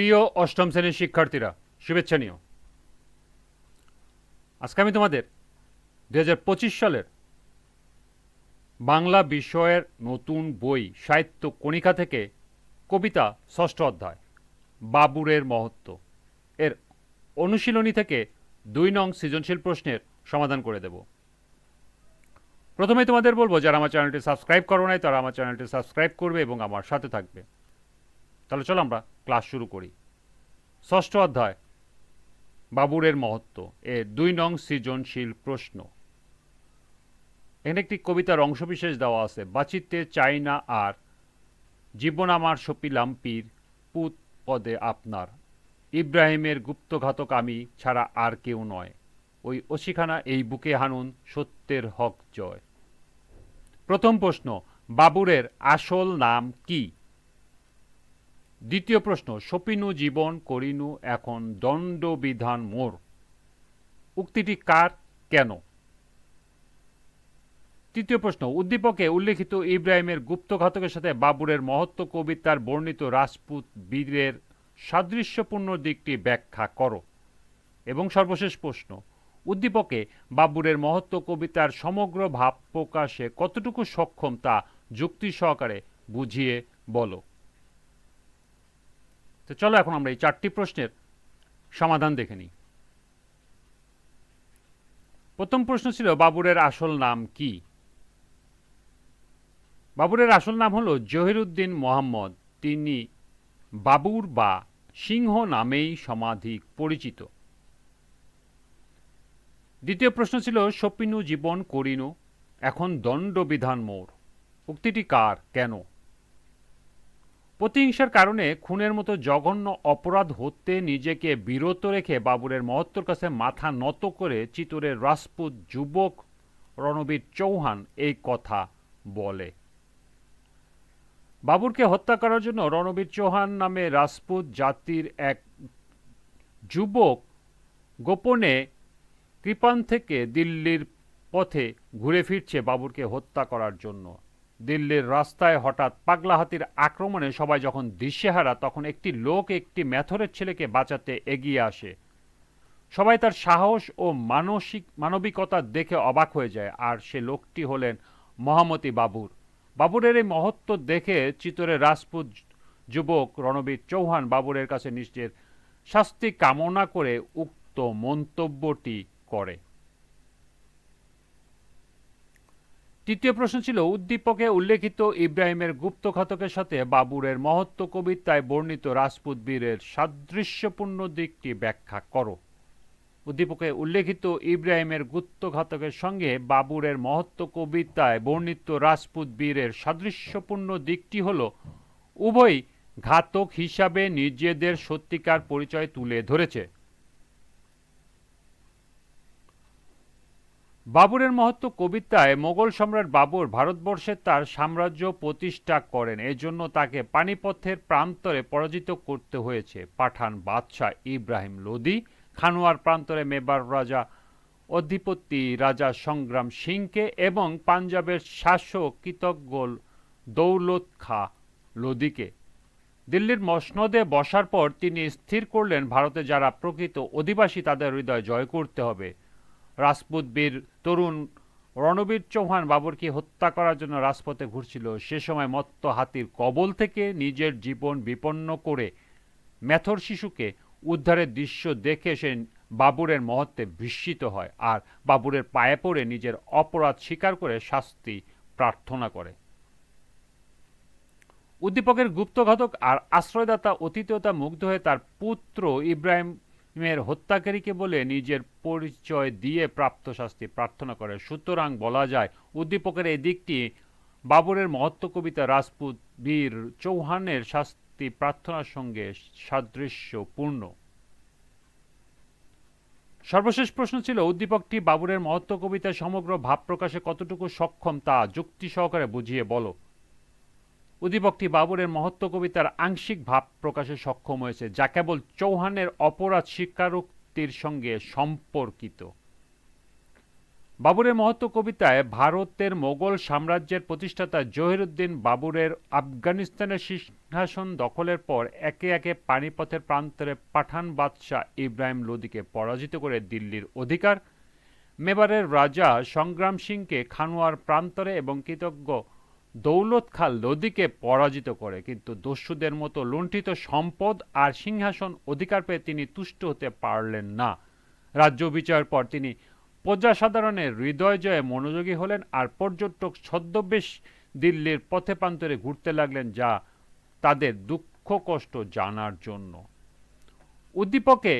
প্রিয় অষ্টম শ্রেণির শিক্ষার্থীরা, শুভেচ্ছা নিও। আজকে আমি তোমাদের দুই হাজার পঁচিশ সালের বাংলা বিষয়ের নতুন বই সাহিত্য কণিকা থেকে কবিতা ষষ্ঠ অধ্যায়, বাবুরের মহত্ব এর অনুশীলনী থেকে দুই নং সৃজনশীল প্রশ্নের সমাধান করে দেব। প্রথমে তোমাদের বলব, যারা আমার চ্যানেলটি সাবস্ক্রাইব করো নাই, তারা আমার চ্যানেলটি সাবস্ক্রাইব করবে এবং আমার সাথে থাকবে। তাহলে চলো আমরা ক্লাস শুরু করি। ষষ্ঠ অধ্যায়, বাবুরের মহত্ব এর দুই নং সৃজনশীল প্রশ্ন। এখানে একটি কবিতার অংশবিশেষ দেওয়া আছে, বাঁচিতে চাই না আর, জীবন আমার সপিলাম পীর, পুত পদে আপনার। ইব্রাহিমের গুপ্তঘাতক আমি ছাড়া আর কেউ নয়। ওই অশিখানা এই বুকে হানুন সত্যের হক জয়। প্রথম প্রশ্ন, বাবুরের আসল নাম কি? দ্বিতীয় প্রশ্ন সপিনু জীবন করিনু এখন দণ্ডবিধান মোর। উক্তিটি কার, কেন? তৃতীয় প্রশ্ন, উদ্দীপকে উল্লেখিত ইব্রাহিমের গুপ্তঘাতকের সাথে বাবুরের মহত্ব কবিতার বর্ণিত রাজপুত বীরের সাদৃশ্যপূর্ণ দিকটি ব্যাখ্যা করো। এবং সর্বশেষ প্রশ্ন, উদ্দীপকে বাবুরের মহত্ব কবিতার সমগ্র ভাব প্রকাশে কতটুকু সক্ষম তা যুক্তি সহকারে বুঝিয়ে বলো। তো চলো এখন আমরা এই চারটি প্রশ্নের সমাধান দেখে নিই। প্রথম প্রশ্ন ছিল, বাবুরের আসল নাম কি? বাবুরের আসল নাম হলো জহিরুদ্দিন মোহাম্মদ। তিনি বাবুর বা সিংহ নামেই সমাধিক পরিচিত। দ্বিতীয় প্রশ্ন ছিল, সপিনু জীবন করিনু, এখন দণ্ডবিধান মোর। উক্তিটি কার? কেন? প্রতিহিংসার কারণে খুনের মতো জঘন্য অপরাধ হতে নিজেকে বিরত রেখে বাবুরের মহত্বর কাছে মাথা নত করে চিতরের রাজপুত যুবক রণবীর চৌহান এই কথা বলে। বাবুরকে হত্যা করার জন্য রণবীর চৌহান নামে রাজপুত জাতির এক যুবক গোপনে কৃপান থেকে দিল্লির পথে ঘুরে ফিরছে বাবুরকে হত্যা করার জন্য। দিল্লির রাস্তায় হঠাৎ পাগলা হাতির আক্রমণে সবাই যখন দিশেহারা, তখন একটি লোক একটি ম্যাথরের ছেলেকে বাঁচাতে এগিয়ে আসে। সবাই তার সাহস ও মানসিক, মানবিকতা দেখে অবাক হয়ে যায়, আর সে লোকটি হলেন মহামতি বাবুর। বাবুরের এই মহত্ব দেখে চিতরের রাজপুত যুবক রণবীর চৌহান বাবুরের কাছে নিজের শাস্তি কামনা করে উক্ত মন্তব্যটি করে। তৃতীয় প্রশ্ন ছিল, উদ্দীপকে উল্লেখিত ইব্রাহিমের গুপ্ত গুপ্তঘাতকের সাথে বাবুরের মহত্ব কবিতায় বর্ণিত রাজপুত বীরের সাদৃশ্যপূর্ণ দিকটি ব্যাখ্যা করো। উদ্দীপকে উল্লেখিত ইব্রাহিমের গুপ্তঘাতকের সঙ্গে বাবুরের মহত্ব কবিতায় বর্ণিত রাজপুত বীরের সাদৃশ্যপূর্ণ দিকটি হল উভয় ঘাতক হিসাবে নিজেদের সত্যিকার পরিচয় তুলে ধরেছে। বাবুরের মহত্ব কবিতায় মোগল সম্রাট বাবুর ভারতবর্ষে তার সাম্রাজ্য প্রতিষ্ঠা করেন। এজন্য তাকে পানিপথের প্রান্তরে পরাজিত করতে হয়েছে। পাঠান বাদশাহ ইব্রাহিম লোদি, খানোয়ার প্রান্তরে মেবার রাজা অধিপতি রাজা সংগ্রাম সিংকে এবং পাঞ্জাবের শাসক কৃতজ্ঞ দৌলত খা লোদিকে। দিল্লির মসনদে বসার পর তিনি স্থির করলেন, ভারতে যারা প্রকৃত অধিবাসী তাদের হৃদয় জয় করতে হবে। রাজপুত বীর তরুণ রণবীর চৌহান বাবরকে হত্যা করার জন্য রাজপথে ঘুরছিল। সে সময় মত্ত হাতির কবল থেকে নিজের জীবন বিপন্ন করে মেথর শিশুকে উদ্ধারের দৃশ্য দেখে সে বাবুরের মহত্বে বিস্মিত হয় আর বাবুরের পায়ে পড়ে নিজের অপরাধ স্বীকার করে শাস্তি প্রার্থনা করে। উদ্দীপকের গুপ্তঘাতক আর আশ্রয়দাতা অতীততা মুগ্ধ হয়ে তার পুত্র ইব্রাহিম মেয়ের হত্যাকারীকে বলে নিজের পরিচয় দিয়ে প্রাপ্ত শাস্তি প্রার্থনা করে। সুতরাং বলা যায়, উদ্দীপকের এই দিকটি বাবরের মহত্ব কবিতা রাজপুত বীর চৌহানের শাস্তি প্রার্থনার সঙ্গে সাদৃশ্যপূর্ণ। সর্বশেষ প্রশ্ন ছিল, উদ্দীপকটি বাবুরের মহত্ব কবিতায় সমগ্র ভাব প্রকাশে কতটুকু সক্ষম তা যুক্তি সহকারে বুঝিয়ে বলো। উদ্দীপকটি বাবুরের মহত্ব কবিতার আংশিক ভাব প্রকাশে সক্ষম হয়েছে, যা কেবল চৌহানের অপরাধ স্বীকারোক্তির সঙ্গে সম্পর্কিত। বাবুরের মহত্ব কবিতায় ভারতের মোগল সাম্রাজ্যের প্রতিষ্ঠাতা জহিরুদ্দিন বাবুরের আফগানিস্তানের সিংহাসন দখলের পর একে একে পানিপথের প্রান্তরে পাঠান বাদশাহ ইব্রাহিম লোদিকে পরাজিত করে দিল্লির অধিকার। মেবারের রাজা সংগ্রাম সিংকে খানোয়ার প্রান্তরে এবং কৃতজ্ঞ দৌলত খা লোদিকে পরাজিত করে, কিন্তু দস্যুদের মতো লুণ্ঠিত সম্পদ আর সিংহাসন অধিকার পেয়ে তিনি তুষ্ট হতে পারলেন না। রাজ্য বিচারের পর তিনি প্রজাসাধারণের হৃদয় জয়ে মনোযোগী হলেন আর পর্যটক ছদ্মবেশ দিল্লির পথে প্রান্তরে ঘুরতে লাগলেন যা তাদের দুঃখ কষ্ট জানার জন্য। উদ্দীপকে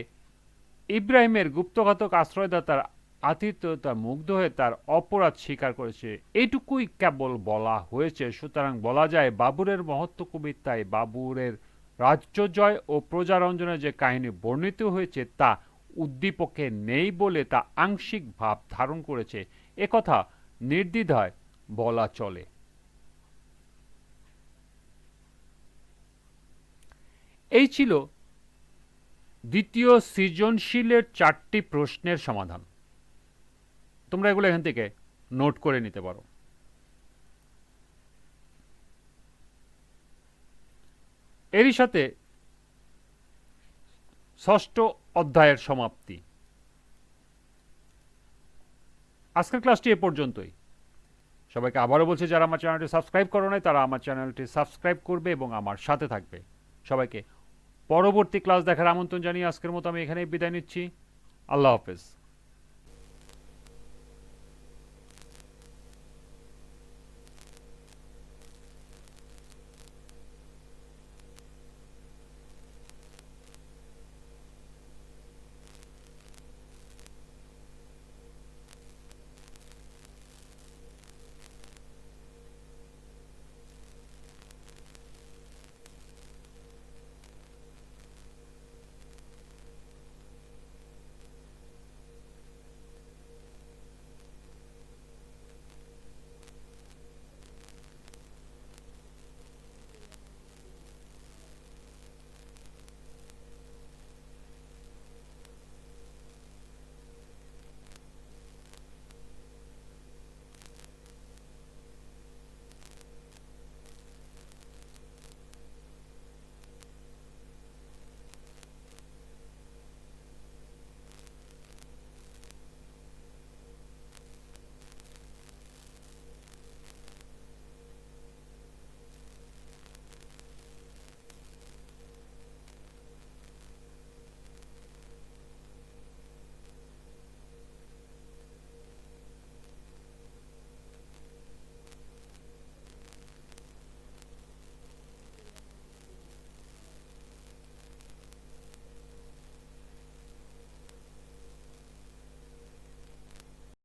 ইব্রাহিমের গুপ্তঘাতক আশ্রয়দাতার আতিথ্যতা মুগ্ধ হয়ে তার অপরাধ স্বীকার করেছে। এটুকুই কেবল বলা হয়েছে। সুতরাং বলা যায়, বাবুরের মহত্ব কবিতায় বাবুরের রাজ্য জয় ও প্রজারঞ্জনের যে কাহিনী বর্ণিত হয়েছে তা উদ্দীপকে নেই বলে তা আংশিক ভাব ধারণ করেছে। একথা নির্দ্বিধায় বলা চলে। এই ছিল দ্বিতীয় সৃজনশীলের চারটি প্রশ্নের সমাধান। তোমরা এগুলো এখান থেকে নোট করে নিতে পারো। এরই সাথে ষষ্ঠ অধ্যায়ের সমাপ্তি। আজকের ক্লাসটি এ পর্যন্তই। সবাইকে আবারও বলছি, যারা আমার চ্যানেলটি সাবস্ক্রাইব করো নাই, তারা আমার চ্যানেলটি সাবস্ক্রাইব করবে এবং আমার সাথে থাকবে। সবাইকে পরবর্তী ক্লাস দেখার আমন্ত্রণ জানিয়ে আজকের মতো আমি এখানেই বিদায় নিচ্ছি। আল্লাহ হাফেজ।